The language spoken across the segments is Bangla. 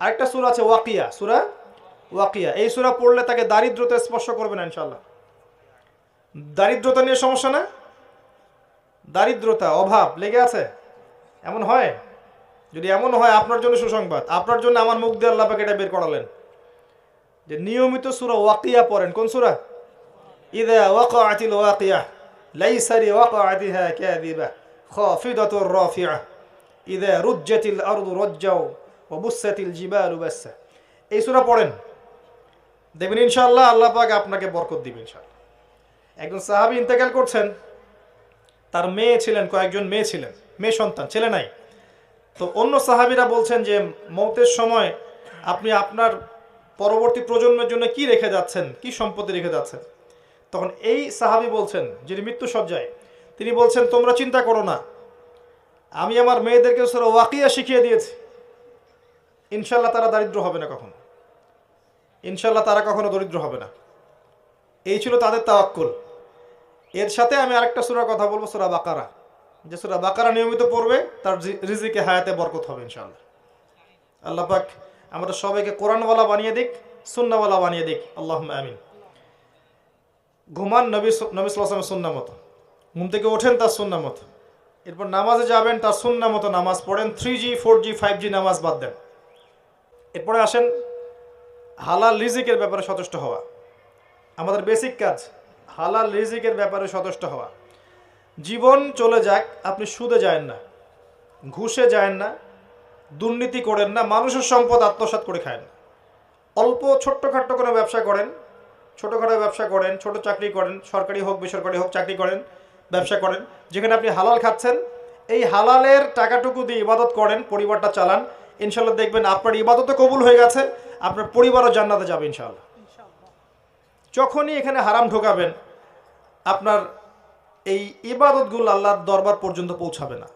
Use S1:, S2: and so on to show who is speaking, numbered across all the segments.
S1: আরেকটা সুরা আছে ওয়াকিয়া, সুরা ওয়াকিয়া। এই সুরা পড়লে তাকে দারিদ্রতা স্পর্শ করবে না ইনশাল্লাহ দারিদ্রতা নিয়ে সমস্যা না? দারিদ্রতা, অভাব, লেগে আছে? এমন হয়? যদি এমন হয়, আপনার জন্য সুসংবাদ। আপনার জন্য আমার মুখ দিয়ে আল্লাহ এটা বের করালেন। যে নিয়মিত সুরা ওয়াকিয়া পড়েন, কোন সুরা? ইদা ওয়াকাতিল ওয়াকিয়া লাইসারি ওয়াকাতিহা কাযিবা, খাফিদাতুর রাফিআ। ইদা রুজ্জাতিল আরদু রজ্জাও ওয়া বুসাতিল জিবালু বাসসা এই সূরা পড়েন। দেখবেন ইনশাআল্লাহ আল্লাহ পাক আপনাকে বরকত ইনশাআল্লাহ। একজন সাহাবী ইন্তেকাল করছেন। তার মেয়ে ছিলেন, কয়েকজন মেয়ে ছিলেন। মেয়ে সন্তান, ছেলে নাই। তো অন্য সাহাবীরা বলছেন যে, মৌতের সময় আপনি আপনার পরবর্তী প্রজন্মের জন্য কি রেখে যাচ্ছেন? কি সম্পত্তি রেখে যাচ্ছেন? তখন এই সাহাবী বলছেন, যিনি মৃত্যু সজ্জায়, তিনি বলছেন, তোমরা চিন্তা করো না। আমি আমার মেয়েদেরকে ওয়াকিয়া শিখিয়ে দিয়েছি। ইনশাল্লাহ তারা দারিদ্র হবে না কখনো। ইনশাল্লাহ তারা কখনো দরিদ্র হবে না। এই ছিল তাদের তাওয়াক্কুল। এর সাথে আমি আরেকটা সুরার কথা বলব, সুরা বাকারা। যে সুরা বাকারা নিয়মিত পড়বে, তার রিজিকে হায়াতে বরকত হবে ইনশাল্লাহ আল্লাহ পাক আমরা সবাইকে কোরআনওয়ালা বানিয়ে দিক, সুন্নাওয়ালা বানিয়ে দিক। আল্লাহ আমিন। ঘুমান নবী নবী সাল্লামের সুন্না মতো। ঘুম থেকে ওঠেন, তার সুন্না মতো। এরপর নামাজে যাবেন, তার সুন্না মতো নামাজ পড়েন three G four G five G নামাজ বাদ দেন। এরপরে আসেন হালাল রিজিকের ব্যাপারে সচেষ্ট হওয়া। আমাদের বেসিক কাজ, হালাল রিজিকের ব্যাপারে সচেষ্ট হওয়া। জীবন চলে যাক, আপনি সুদে যায়েন না, ঘুষে যায়েন না, দুর্নীতি করেন না, মানুষের সম্পদ আত্মসাৎ করে খায়েন না। অল্প ছোট্টখাট্ট কোনো ব্যবসা করেন, ছোটোখাটো ব্যবসা করেন, ছোট চাকরি করেন, সরকারি হোক, বেসরকারি হোক, চাকরি করেন, ব্যবসা করেন, যেখানে আপনি হালাল খাচ্ছেন, এই হালালের টাকাটুকু দিয়ে ইবাদত করেন, পরিবারটা চালান ইনশাল্লাহ দেখবেন আপনার ইবাদতও কবুল হয়ে গেছে আপনার পরিবারও জান্নাতে যাবে ইনশাল্লাহ যখনই এখানে হারাম ঢোকাবেন আপনার এই ইবাদতগুলো আল্লাহর দরবার পর্যন্ত পৌঁছাবে না।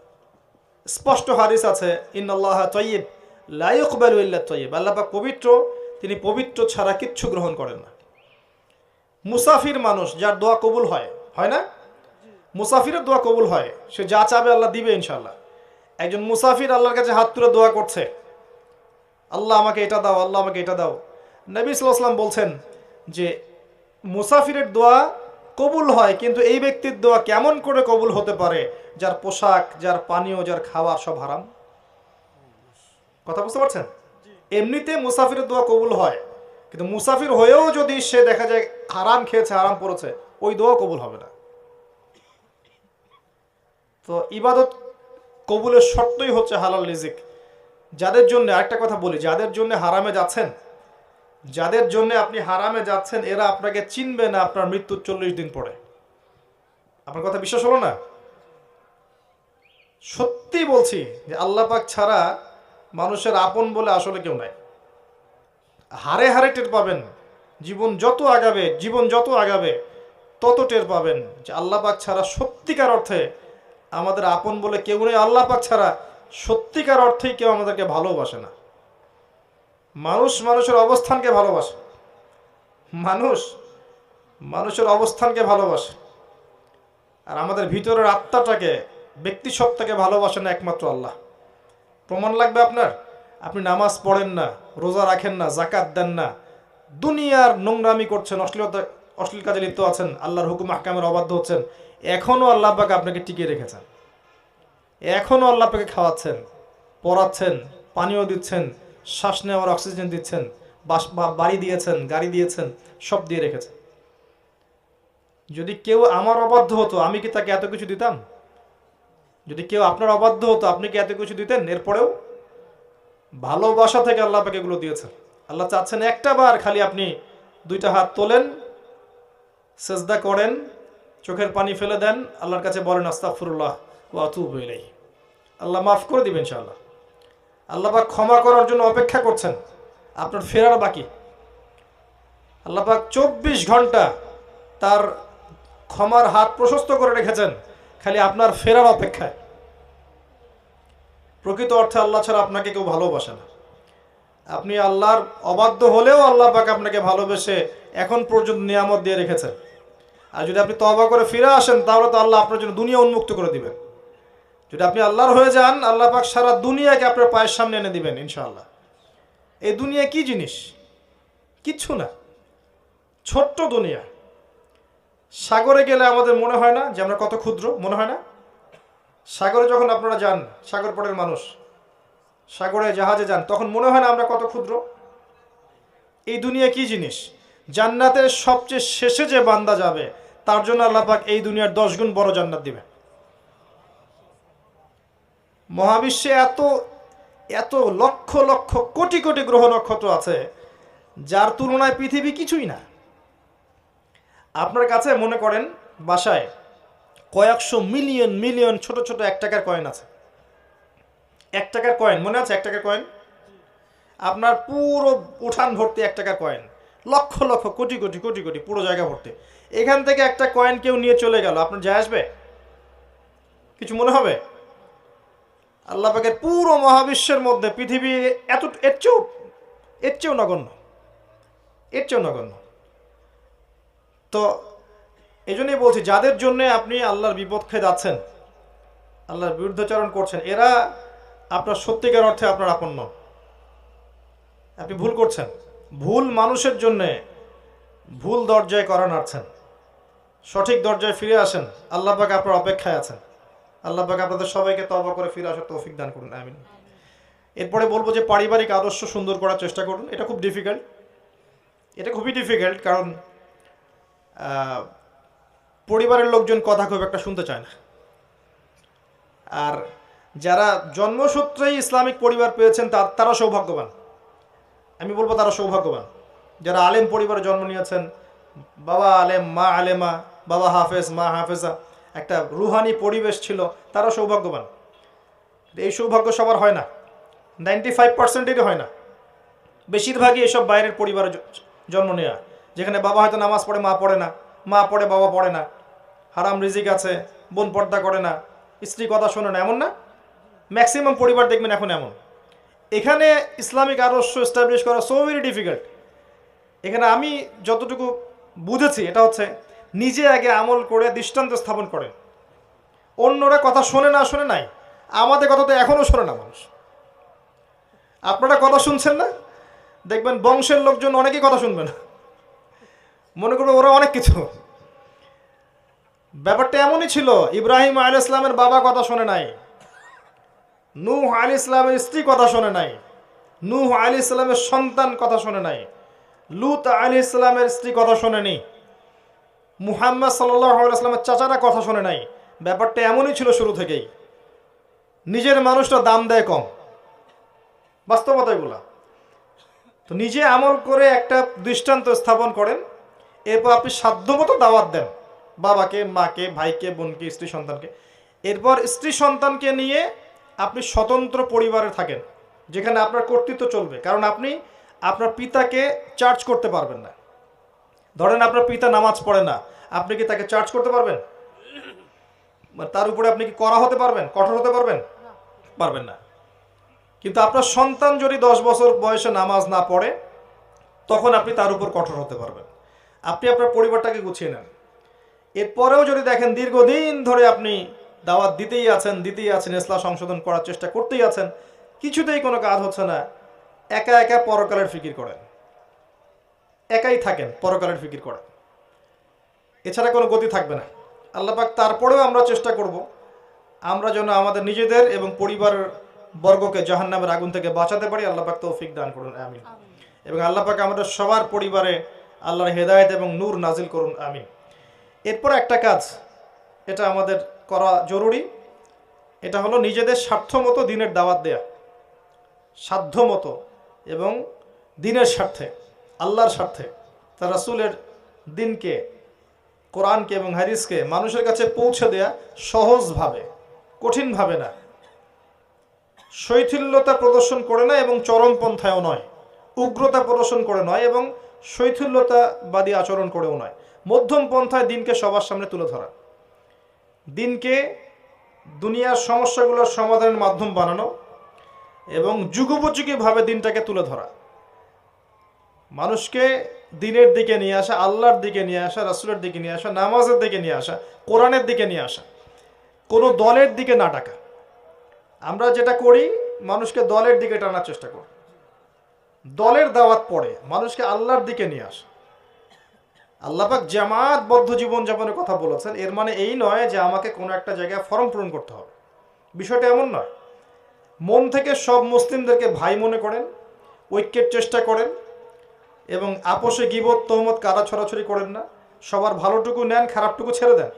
S1: স্পষ্ট হাদিস আছে ইন্নাল্লাহ তৈব লাইকবালু ইল্লা তৈব আল্লাহ পাক পবিত্র তিনি পবিত্র ছাড়া কিচ্ছু গ্রহণ করেন না। মুসাফির মানুষ যার দোয়া কবুল হয় হয় না? মুসাফিরের দোয়া কবুল হয় সে যা চাবে আল্লাহ দিবে ইনশাল্লাহ একজন মুসাফির আল্লাহর কাছে হাত তুলে দোয়া করছে। আল্লাহ আমাকে এটা দাও আল্লাহ আমাকে এটা দাও। নবী সাল্লাম বলছেন যে মুসাফিরের দোয়া কবুল হয় কিন্তু এই ব্যক্তির দোয়া কেমন করে কবুল হতে পারে? যার পোশাক যার পানীয় যার খাওয়া সব হারাম? কথা বুঝতে পারছেন? এমনিতে মুসাফিরের দোয়া কবুল হয় কিন্তু মুসাফির হয়েও যদি সে দেখা যায় হারাম খেয়েছে হারাম পড়েছে ওই দোয়া কবুল হবে না। তো ইবাদত কবুলের শর্তই হচ্ছে হালাল রিজিক। যাদের জন্য আরেকটা কথা বলি, যাদের জন্য হারামে যাচ্ছেন, যাদের জন্য আপনি হারামে যাচ্ছেন, এরা আপনাকে চিনবে না আপনার মৃত্যুর চল্লিশ দিন পরে। আপনার কথা বিশ্বাস হলো না? সত্যি বলছি যে আল্লাহ পাক ছাড়া মানুষের আপন বলে আসলে কেউ নাই। হারে হারে টের পাবেন, জীবন যত আগাবে, জীবন যত আগাবে, তত টের পাবেন যে আল্লাহ পাক ছাড়া সত্যিকার অর্থে আমাদের আপন বলে কেউ নেই, আল্লাহ পাক ছাড়া সত্যিকার অর্থেই কেউ আমাদেরকে ভালোবাসে না। মানুষ মানুষের অবস্থানকে ভালোবাসে। মানুষ মানুষের অবস্থানকে ভালোবাসে। আর আমাদের ভিতরের আত্মাটাকে ব্যক্তি সত্তাকে ভালোবাসে না একমাত্র আল্লাহ। প্রমাণ লাগবে আপনার? আপনি নামাজ পড়েন না, রোজা রাখেন না জাকাত দেন না। দুনিয়ার নোংরামি করছেন, অশ্লীলতা অশ্লীল কাজে লিপ্ত আছেন, আল্লাহর হুকুম, আহকামের অবাধ্য হচ্ছেন। এখনও আল্লাহ পাক আপনাকে টিকিয়ে রেখেছেন। এখনও আল্লাহ পাকে খাওয়াচ্ছেন, পড়াচ্ছেন পানীয় দিচ্ছেন, শ্বাস নেওয়ার অক্সিজেন দিচ্ছেন, বাস বাড়ি দিয়েছেন, গাড়ি দিয়েছেন, সব দিয়ে রেখেছেন। যদি কেউ আমার অবাধ্য হতো, আমি কি তাকে এত কিছু দিতাম? যদি কেউ আপনার অবাধ্য হতো, আপনি কি এত কিছু দিতেন? এরপরেও ভালোবাসা থেকে আল্লাহ পাকে এগুলো দিয়েছেন। আল্লাহ চাচ্ছেন একটা বার খালি আপনি দুইটা হাত তোলেন, সেজদা করেন চোখের পানি ফেলে দেন, আল্লাহর কাছে বলেন আস্তাফুরুল্লাহ ও আতুব ইলাইহি। আল্লাহ মাফ করে দিবেন, ইনশাআল্লাহ। আল্লাহ পাক ক্ষমা করার জন্য অপেক্ষা করছেন। আপনার ফেরার বাকি। আল্লাহ পাক চব্বিশ ঘণ্টা তার ক্ষমার হাত প্রশস্ত করে রেখেছেন, খালি আপনার ফেরার অপেক্ষায়। প্রকৃত অর্থে আল্লাহ ছাড়া আপনাকে কেউ ভালোবাসে না। আপনি আল্লাহর অবাধ্য হলেও আল্লাহ পাক আপনাকে ভালোবেসে এখন পর্যন্ত নিয়ামত দিয়ে রেখেছেন। আর যদি আপনি তবা করে ফিরে আসেন, তাহলে তো আল্লাহ আপনার জন্য দুনিয়া উন্মুক্ত করে দিবেন। যদি আপনি আল্লাহর হয়ে যান, আল্লাহ পাক সারা দুনিয়াকে আপনার পায়ের সামনে এনে দিবেন, ইনশাআল্লাহ। এই দুনিয়া কি জিনিস? কিচ্ছু না। ছোট্ট দুনিয়া। সাগরে গেলে আমাদের মনে হয় না যে আমরা কত ক্ষুদ্র, মনে হয় না? সাগরে যখন আপনারা যান, সাগর পটের মানুষ, সাগরে জাহাজে যান, তখন মনে হয় না আমরা কত ক্ষুদ্র? এই দুনিয়া কি জিনিস? জান্নাতের সবচেয়ে শেষে যে বান্দা যাবে তার জন্য আল্লাহ পাক এই দুনিয়ার দশ গুণ বড় জান্নাত দিবে। মহাবিশ্বে এত এত লক্ষ লক্ষ, কোটি কোটি গ্রহ নক্ষত্র আছে, যার তুলনায় পৃথিবী কিছুই না। আপনার কাছে মনে করেন, বাসায় কয়েকশো মিলিয়ন মিলিয়ন ছোট ছোট এক টাকার কয়েন আছে। এক টাকার কয়েন, মনে আছে এক টাকার কয়েন? আপনার পুরো উঠান ভর্তি এক টাকার কয়েন। লক্ষ লক্ষ, কোটি কোটি কোটি কোটি পুরো জায়গা ভর্তি। এখান থেকে একটা কয়েন কেউ নিয়ে চলে গেল। আপনার যায় আসবে? কিছু মনে হবে? আল্লাহ পাকের পুরো মহাবিশ্বের মধ্যে পৃথিবী এত, এর চেয়েও এর চেয়েও নগণ্য। এর চেয়েও নগণ্য। তো এই জন্যই বলছি, যাদের জন্য আপনি আল্লাহর খেয়ে যাচ্ছেন, আল্লাহর বিরুদ্ধাচরণ করছেন, এরা আপনার সত্যিকার অর্থে আপনার আপন্ন আপনি ভুল করছেন। ভুল মানুষের জন্যে ভুল দরজায় করা নাড়ছেন। সঠিক দরজায় ফিরে আসেন। আল্লাহ পাক আপনার অপেক্ষায় আছেন। আল্লাহ পাক আপনাদের সবাইকে তবা করে ফিরে আসার তৌফিক দান করুন, আমিন। এরপরে বলব যে পারিবারিক আদর্শ সুন্দর করার চেষ্টা করুন। এটা খুব ডিফিকাল্ট এটা খুবই ডিফিকাল্ট কারণ পরিবারের লোকজন কথা খুব একটা শুনতে চায় না। আর যারা জন্মসূত্রেই ইসলামিক পরিবার পেয়েছেন, তারা সৌভাগ্যবান। আমি বলব তারা সৌভাগ্যবান। যারা আলেম পরিবারে জন্ম নিয়েছেন, বাবা আলেম, মা আলেমা, বাবা হাফেজ, মা হাফেজা, একটা রুহানি পরিবেশ ছিল, তারা সৌভাগ্যবান। এই সৌভাগ্য সবার হয় না। নাইনটি ফাইভ পার্সেন্টেরই হয় না। বেশিরভাগই এসব বাইরের পরিবারে জন্ম নেওয়া যেখানে বাবা হয়তো নামাজ পড়ে, মা পড়ে না, মা পড়ে, বাবা পড়ে না, হারাম রিজিক আছে, বোন পর্দা করে না, স্ত্রী কথা শোনে না, এমন না? ম্যাক্সিমাম পরিবার দেখবেন এখন এমন। এখানে ইসলামিক আদর্শ এস্টাবলিশ করা সো ভেরি ডিফিকাল্ট এখানে আমি যতটুকু বুঝেছি, এটা হচ্ছে নিজে আগে আমল করে দৃষ্টান্ত স্থাপন করেন। অন্যরা কথা শোনে না, শোনে নাই। আমাদের কথা তো এখনও শোনে না মানুষ। আপনারা কথা শুনছেন না? দেখবেন বংশের লোকজন অনেকেই কথা শুনবে না। মনে করবে ওরা অনেক কিছু। ব্যাপারটা এমনই ছিল, ইব্রাহিম আল ইসলামের বাবা কথা শোনে নাই। নূহ আলী ইসলামের স্ত্রী কথা শোনে নাই। নূহ আল ইসলামের সন্তান কথা শোনে নাই। লুত আলী ইসলামের স্ত্রী কথা শোনেনি মুহাম্মদ সাল্লামের চাচারা কথা শোনে নাই। ব্যাপারটা এমনই ছিল শুরু থেকেই। নিজের মানুষটা দাম দেয় কম। বাস্তবতা এগুলা। তো নিজে আমল করে একটা দৃষ্টান্ত স্থাপন করেন। এরপর আপনি সাধ্যমতো দাওয়াত দেন। বাবাকে, মাকে, ভাইকে, বোনকে, স্ত্রী সন্তানকে। এরপর স্ত্রী সন্তানকে নিয়ে আপনি স্বতন্ত্র পরিবারে থাকেন, যেখানে আপনার কর্তৃত্ব চলবে। কারণ আপনি আপনার পিতাকে চার্জ করতে পারবেন না। ধরেন আপনার পিতা নামাজ পড়ে না, আপনি কি তাকে চার্জ করতে পারবেন? মানে তার উপরে আপনি কি করা হতে পারবেন? কঠোর হতে পারবেন? পারবেন না। কিন্তু আপনার সন্তান যদি দশ বছর বয়সে নামাজ না পড়ে, তখন আপনি তার উপর কঠোর হতে পারবেন। আপনি আপনার পরিবারটাকে গুছিয়ে নেন। এরপরেও যদি দেখেন দীর্ঘদিন ধরে আপনি দাওয়াত দিতেই আছেন দিতেই আছেন ইসলাম সংশোধন করার চেষ্টা করতেই আছেন কিছুতেই কোনো কাজ হচ্ছে না। একা একা পরকালের ফিকির করেন। একাই থাকেন পরকালের ফিকির করেন এছাড়া কোনো গতি থাকবে না। আল্লাপাক তারপরেও আমরা চেষ্টা করব আমরা যেন আমাদের নিজেদের এবং পরিবার বর্গকে জাহান্নামের আগুন থেকে বাঁচাতে পারি। আল্লাপাক তৌফিক দান করুন আমিন। এবং আল্লাপাক আমাদের সবার পরিবারে আল্লাহর হেদায়েত এবং নূর নাজিল করুন আমিন। এরপর একটা কাজ এটা আমাদের করা জরুরি। এটা হলো নিজেদের স্বার্থ মতো দিনের দাওয়াত দেয়া। সাধ্য মতো এবং দিনের স্বার্থে, আল্লাহর স্বার্থে। তার রাসুলের দিনকে, কোরআনকে এবং হারিসকে মানুষের কাছে পৌঁছে দেয়া সহজভাবে, কঠিনভাবে না। শৈথিল্যতা প্রদর্শন করে না এবং চরমপন্থায়ও নয়। উগ্রতা প্রদর্শন করে নয় এবং শৈথিল্যতাবাদী আচরণ করেও নয়। মধ্যম পন্থায় দিনকে সবার সামনে তুলে ধরা। দিনকে দুনিয়ার সমস্যাগুলোর সমাধানের মাধ্যম বানানো এবং যুগোপযোগীভাবে দিনটাকে তুলে ধরা। মানুষকে দিনের দিকে নিয়ে আসা, আল্লাহর দিকে নিয়ে আসা, রাসুলের দিকে নিয়ে আসা, নামাজের দিকে নিয়ে আসা, কোরআনের দিকে নিয়ে আসা, কোনো দলের দিকে না ডাকা। আমরা যেটা করি, মানুষকে দলের দিকে টানার চেষ্টা করি। দলের দাওয়াত পড়ে, মানুষকে আল্লাহর দিকে নিয়ে আসে। আল্লাপাক জামাতবদ্ধ জীবনযাপনের কথা বলেছেন। এর মানে এই নয় যে আমাকে কোনো একটা জায়গায় ফর্ম পূরণ করতে হবে। বিষয়টা এমন নয়। মন থেকে সব মুসলিমদেরকে ভাই মনে করেন, ঐক্যের চেষ্টা করেন এবং আপোষে গিবত তহমত কারা ছড়াছড়ি করেন না, সবার ভালোটুকু নেন, খারাপটুকু ছেড়ে দেন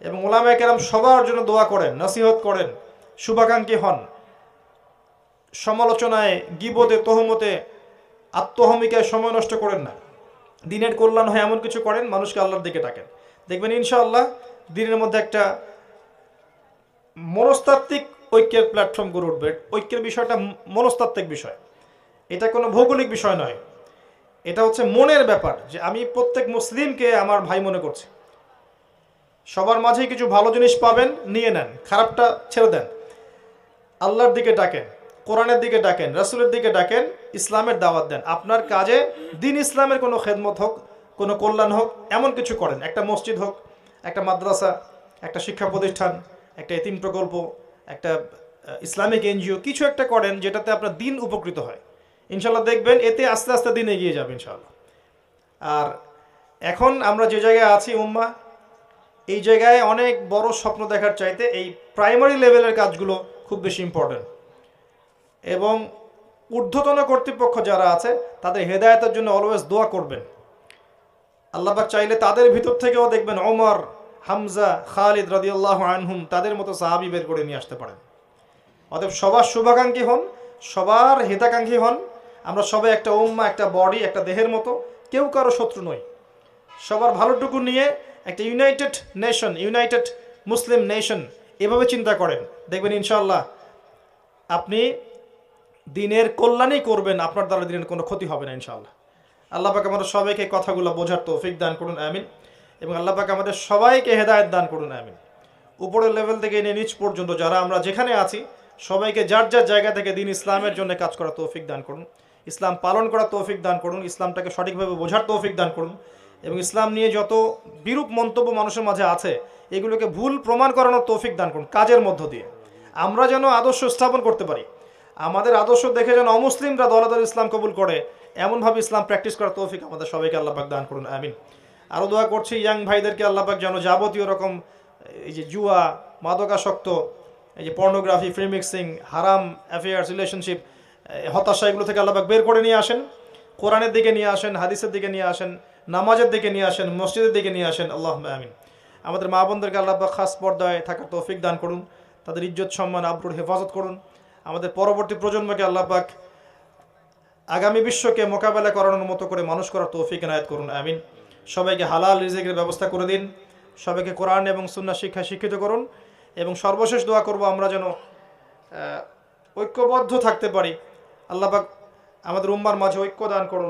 S1: এবং ওলামায় কেরাম সবার জন্য দোয়া করেন, নসিহত করেন, শুভাকাঙ্ক্ষী হন। সমালোচনায়, গিবতে, তহমতে, আত্মহমিকায় সময় নষ্ট করেন না। দিনের কল্যাণ হয়, এমন কিছু করেন, মানুষকে আল্লাহর দিকে ডাকেন। দেখবেন, ইনশাআল্লাহ, দিনের মধ্যে একটা মনস্তাত্ত্বিক ঐক্যের প্ল্যাটফর্ম গড়ে উঠবে। ঐক্যের বিষয়টা মনস্তাত্ত্বিক বিষয়। এটা কোনো ভৌগোলিক বিষয় নয়। এটা হচ্ছে মনের ব্যাপার, যে আমি প্রত্যেক মুসলিমকে আমার ভাই মনে করছি। সবার মাঝেই কিছু ভালো জিনিস পাবেন, নিয়ে নেন, খারাপটা ছেড়ে দেন। আল্লাহর দিকে ডাকেন। কোরআনের দিকে ডাকেন, রাসূলের দিকে ডাকেন, ইসলামের দাওয়াত দেন। আপনার কাজে দিন ইসলামের কোনো খেদমত হোক, কোনো কল্যাণ হোক, এমন কিছু করেন। একটা মসজিদ হোক, একটা মাদ্রাসা, একটা শিক্ষা প্রতিষ্ঠান, একটা এতিম প্রকল্প, একটা ইসলামিক এনজিও, কিছু একটা করেন যেটাতে আপনার দিন উপকৃত হয়। ইনশাল্লাহ দেখবেন এতে আস্তে আস্তে দিন এগিয়ে যাবে ইনশাল্লাহ আর এখন আমরা যে জায়গায় আছি উম্মা, এই জায়গায় অনেক বড় স্বপ্ন দেখার চাইতে এই প্রাইমারি লেভেলের কাজগুলো খুব বেশি ইম্পর্টেন্ট এবং ঊর্ধ্বতন কর্তৃপক্ষ যারা আছে, তাদের হেদায়তের জন্য অলওয়েজ দোয়া করবেন। আল্লাহবাক চাইলে তাদের ভিতর থেকেও দেখবেন ওমর, হামজা, খালিদ রাদিয়াল্লাহ আনহুম তাদের মতো সাহাবি বের করে নিয়ে আসতে পারেন। অতএব সবার শুভাকাঙ্ক্ষী হন, সবার হিতাকাঙ্ক্ষী হন। আমরা সবাই একটা উম্মা, একটা বডি, একটা দেহের মতো, কেউ কারও শত্রু নই। সবার ভালোটুকু নিয়ে একটা ইউনাইটেড নেশন, ইউনাইটেড মুসলিম নেশন এভাবে চিন্তা করেন। দেখবেন ইনশাল্লাহ আপনি দিনের কল্যাণই করবেন, আপনার দ্বারা দিনের কোনো ক্ষতি হবে না ইনশাল্লাহ আল্লাহ আমাদের সবাইকে কথাগুলো বোঝার তৌফিক দান করুন, আমিন। এবং আল্লাহ পাক আমাদের সবাইকে হেদায়েত দান করুন, আমিন। উপরের লেভেল থেকে নিয়ে নিচ পর্যন্ত যারা আমরা যেখানে আছি, সবাইকে যার যার জায়গা থেকে দিন ইসলামের জন্য কাজ করা তৌফিক দান করুন, ইসলাম পালন করা তৌফিক দান করুন, ইসলামটাকে সঠিকভাবে বোঝার তৌফিক দান করুন, এবং ইসলাম নিয়ে যত বিরূপ মন্তব্য মানুষের মাঝে আছে, এগুলোকে ভুল প্রমাণ করানোর তৌফিক দান করুন, কাজের মধ্য দিয়ে। আমরা যেন আদর্শ স্থাপন করতে পারি আমাদের আদর্শ দেখে যেন অমুসলিমরা দলাদল ইসলাম কবুল করে, এমনভাবে ইসলাম প্র্যাকটিস করার তৌফিক আমাদের সবাইকে আল্লাহ পাক দান করুন, আমিন। আরও দোয়া করছি ইয়াং ভাইদেরকে আল্লাহ পাক যেন যাবতীয় রকম, এই যে জুয়া, মাদকাসক্ত, এই যে পর্নোগ্রাফি ফ্রি মিক্সিং হারাম অ্যাফেয়ার্স রিলেশনশিপ হতাশা এগুলো থেকে আল্লাহ পাক বের করে নিয়ে আসেন, কোরআনের দিকে নিয়ে আসেন, হাদিসের দিকে নিয়ে আসেন, নামাজের দিকে নিয়ে আসেন, মসজিদের দিকে নিয়ে আসেন আল্লাহ আমিন। আমাদের মা বোনদেরকে আল্লাহ পাক খাস পর্দায় থাকার তৌফিক দান করুন, তাদের ইজ্জত সম্মান, আব্রুর হেফাজত করুন আমাদের পরবর্তী প্রজন্মকে আল্লাহ পাক আগামী বিশ্বকে মোকাবেলা করানোর মতো করে মানুষ করার তৌফিক এনায়ত করুন, আমিন। সবাইকে হালাল রিজিকের ব্যবস্থা করে দিন, সবাইকে কোরআন এবং সুন্না শিক্ষা শিক্ষিত করুন এবং সর্বশেষ দোয়া করব আমরা যেন ঐক্যবদ্ধ থাকতে পারি। আল্লাহ পাক আমাদের উম্মার মাঝে ঐক্য দান করুন।